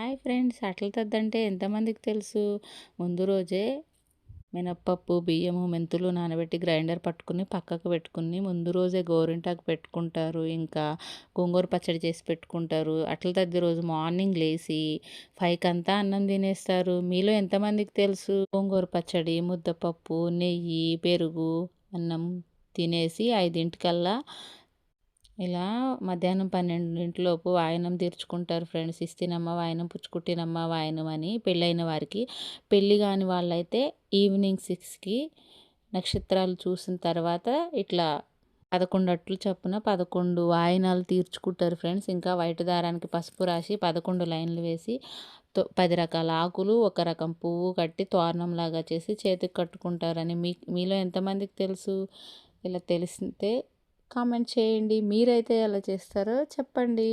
Hi friends అట్ల తద్దంటే ఎంతమందికి తెలుసు? ముందు రోజే మినప్పప్పు బియ్యము మెంతులు నానబెట్టి గ్రైండర్ పట్టుకుని పక్కకు పెట్టుకుని ముందు రోజే గోరింటాకు పెట్టుకుంటారు ఇంకా గోంగూర పచ్చడి చేసి పెట్టుకుంటారు. అట్ల తద్ది రోజు మార్నింగ్ లేచి ఫైవ్కి అంతా అన్నం తినేస్తారు. మీలో ఎంతమందికి తెలుసు? గోంగూర పచ్చడి ముద్దపప్పు నెయ్యి పెరుగు అన్నం తినేసి ఐదింటికల్లా ఇలా మధ్యాహ్నం పన్నెండింటిలోపు వాయనం తీర్చుకుంటారు ఫ్రెండ్స్. ఇస్తినమ్మ వాయనం పుచ్చుకుట్టినమ్మ వాయనం అని పెళ్ళైన వారికి. పెళ్ళి కాని వాళ్ళైతే ఈవినింగ్ సిక్స్కి నక్షత్రాలు చూసిన తర్వాత ఇట్లా పదకొండట్లు చొప్పున పదకొండు వాయనాలు తీర్చుకుంటారు ఫ్రెండ్స్. ఇంకా వైట్ దారానికి పసుపు రాసి పదకొండు లైన్లు వేసి పది రకాల ఆకులు ఒక రకం పువ్వు కట్టి తోరణంలాగా చేసి చేతికి కట్టుకుంటారని మీ మీలో ఎంతమందికి తెలుసు? ఇలా తెలిస్తే కామెంట్ చేయండి. మీరైతే ఎలా చేస్తారో చెప్పండి.